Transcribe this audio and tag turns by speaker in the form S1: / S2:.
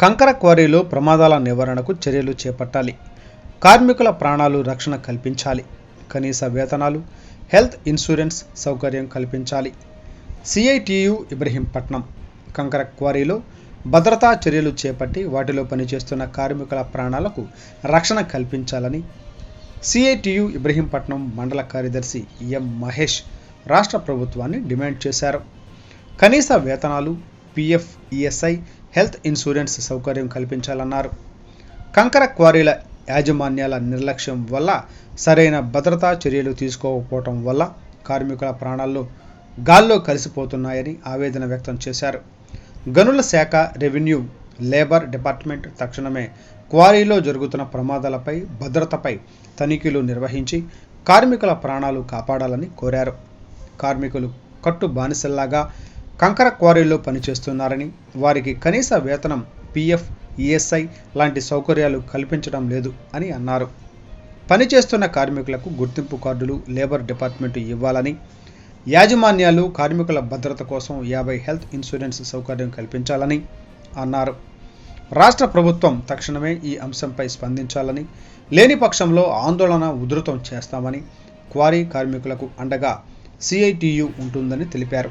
S1: కంకర క్వారీలో ప్రమాదాల నివారణకు చర్యలు చేపట్టాలి. కార్మికుల ప్రాణాలు రక్షణ కల్పించాలి. కనీస వేతనాలు హెల్త్ ఇన్సూరెన్స్ సౌకర్యం కల్పించాలి. సిఐటియు ఇబ్రహీంపట్నం కంకర క్వారీలో భద్రతా చర్యలు చేపట్టి వాటిలో పనిచేస్తున్న కార్మికుల ప్రాణాలకు రక్షణ కల్పించాలని సిఐటియు ఇబ్రహీంపట్నం మండల కార్యదర్శి ఎం మహేష్ రాష్ట్ర ప్రభుత్వాన్ని డిమాండ్ చేశారు. కనీస వేతనాలు పిఎఫ్ ఈఎస్ఐ హెల్త్ ఇన్సూరెన్స్ సౌకర్యం కల్పించాలన్నారు. కంకర క్వారీల యాజమాన్యాల నిర్లక్ష్యం వల్ల సరైన భద్రతా చర్యలు తీసుకోకపోవటం వల్ల కార్మికుల ప్రాణాలు గాల్లో కలిసిపోతున్నాయని ఆవేదన వ్యక్తం చేశారు. గనుల శాఖ రెవెన్యూ లేబర్ డిపార్ట్మెంట్ తక్షణమే క్వారీలో జరుగుతున్న ప్రమాదాలపై భద్రతపై తనిఖీలు నిర్వహించి కార్మికుల ప్రాణాలు కాపాడాలని కోరారు. కార్మికులు కట్టు బానిసల్లాగా కంకర క్వారీలో పనిచేస్తున్నారని వారికి కనీస వేతనం పిఎఫ్ ఈఎస్ఐ లాంటి సౌకర్యాలు కల్పించడం లేదు అని అన్నారు. పనిచేస్తున్న కార్మికులకు గుర్తింపు కార్డులు లేబర్ డిపార్ట్మెంట్ ఇవ్వాలని యాజమాన్యాలు కార్మికుల భద్రత కోసం యాభై హెల్త్ ఇన్సూరెన్స్ సౌకర్యం కల్పించాలని అన్నారు. రాష్ట్ర ప్రభుత్వం తక్షణమే ఈ అంశంపై స్పందించాలని లేని పక్షంలో ఆందోళన ఉధృతం చేస్తామని క్వారీ కార్మికులకు అండగా సిఐటియు ఉంటుందని తెలిపారు.